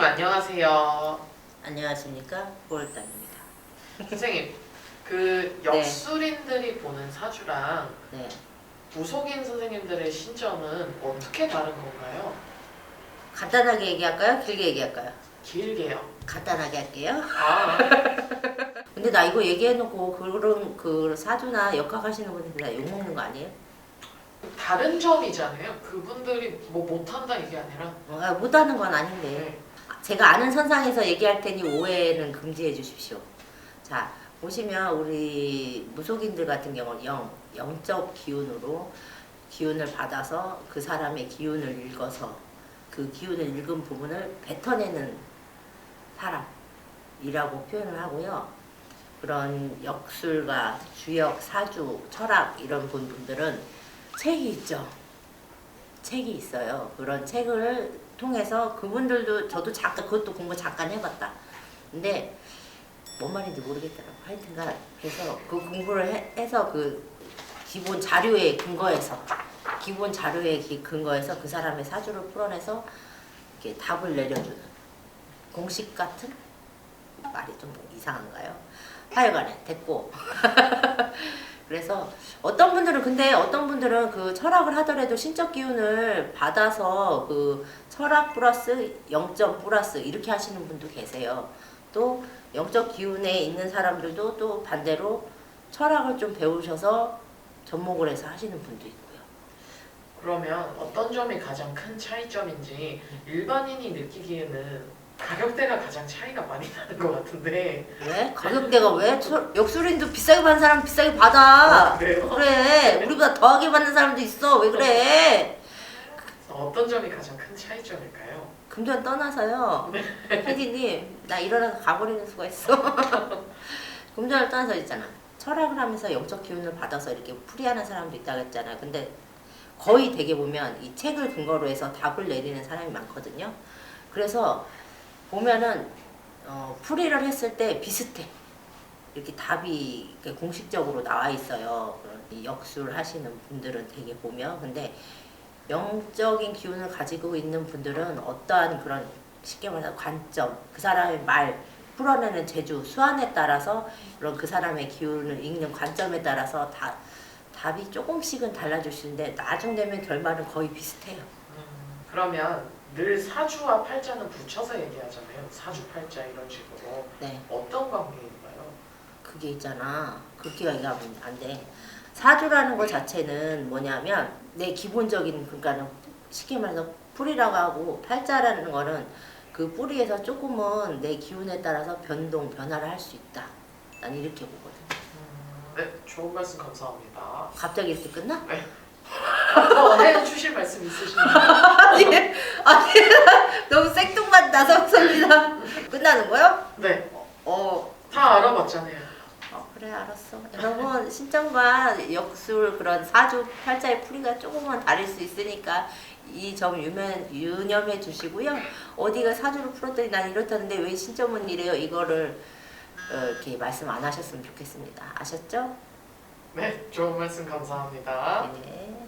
안녕하세요. 안녕하십니까 보월단입니다. 선생님, 그 역술인들이 보는 사주랑 네, 무속인 선생님들의 신점은 어떻게 다른 건가요? 간단하게 얘기할까요? 길게 얘기할까요? 길게요. 간단하게 할게요. 아, 근데 나 이거 얘기해놓고 그런 그 사주나 역학하시는 분들 다욕 먹는 거 아니에요? 다른 점이잖아요. 그분들이 뭐 못한다 이게 아니라. 어, 아, 못하는 건 아닌데 네. 제가 아는 선상에서 얘기할 테니 오해는 금지해 주십시오. 자 보시면 우리 무속인들 같은 경우는 영 영적 기운으로 기운을 받아서 그 사람의 기운을 읽어서 그 기운을 읽은 부분을 뱉어내는 사람이라고 표현을 하고요. 그런 역술가, 주역, 사주, 철학 이런 분- 분들은 책이 있죠. 책이 있어요. 그런 책을 통해서 그분들도 저도 잠깐 그것도 공부 잠깐 해봤다. 근데 뭔 말인지 모르겠더라고. 하여튼간 그래서 그 공부를 해, 해서 그 기본 자료에 근거해서 기본 자료에 기- 근거해서 그 사람의 사주를 풀어내서 이렇게 답을 내려주는 공식 같은 말이 좀 이상한가요? 하여간에 됐고 그래서 어떤 분들은 근데 어떤 분들은 그 철학을 하더라도 신적 기운을 받아서 그 철학 플러스 영점 플러스 이렇게 하시는 분도 계세요. 또 영적 기운에 있는 사람들도 또 반대로 철학을 좀 배우셔서 접목을 해서 하시는 분도 있고요. 그러면 어떤 점이 가장 큰 차이점인지 일반인이 느끼기에는 가격대가 가장 차이가 많이 나는 것 같은데. 왜? 가격대가 왜? 철- 역술인도 비싸게 받는 사람 비싸게 받아. 아, 그래요? 그래. 우리보다 더하게 받는 사람도 있어. 왜 그래? 어떤 점이 가장 큰 차이점일까요? 금전 떠나서요. 혜디님, 나 일어나서 가버리는 수가 있어. 금전을 떠나서 있잖아. 철학을 하면서 영적 기운을 받아서 이렇게 풀이하는 사람도 있다고 했잖아요. 근데 거의 대개 보면 이 책을 근거로 해서 답을 내리는 사람이 많거든요. 그래서 보면은 어, 풀이를 했을 때 비슷해. 이렇게 답이 이렇게 공식적으로 나와 있어요. 역술 하시는 분들은 되게 보면. 근데 영적인 기운을 가지고 있는 분들은 어떠한 그런 쉽게 말해서 관점, 그 사람의 말, 풀어내는 재주, 수완에 따라서 그런 그 사람의 기운을 읽는 관점에 따라서 다 답이 조금씩은 달라질 수 있는데 나중 되면 결말은 거의 비슷해요. 음, 그러면 늘 사주와 팔자는 붙여서 얘기하잖아요. 사주 팔자 이런 식으로 네, 어떤 관계인가요? 그게 있잖아. 그렇게 얘기하면 안 돼. 사주라는 것 자체는 뭐냐면 내 기본적인 그러니까는 쉽게 말해서 풀이라고 하고 팔자라는 거는 그 뿌리에서 조금은 내 기운에 따라서 변동 변화를 할 수 있다. 난 이렇게 보거든. 음, 네, 좋은 말씀 감사합니다. 갑자기 이렇게 끝나? 더 해주실 말씀 있으신가요? 아니, 아니, 너무 생뚱맞 나서성이다. 끝나는 거요? 네, 어, 다 알아봤잖아요. 어, 그래 알았어. 여러분 신점과 역술 그런 사주 팔자의 풀이가 조금만 다를 수 있으니까 이점 유념해 주시고요. 어디가 사주를 풀었더니 난 이렇다는데 왜 신점은 이래요? 이거를 어, 이렇게 말씀 안 하셨으면 좋겠습니다. 아셨죠? 네, 좋은 말씀 감사합니다. 네.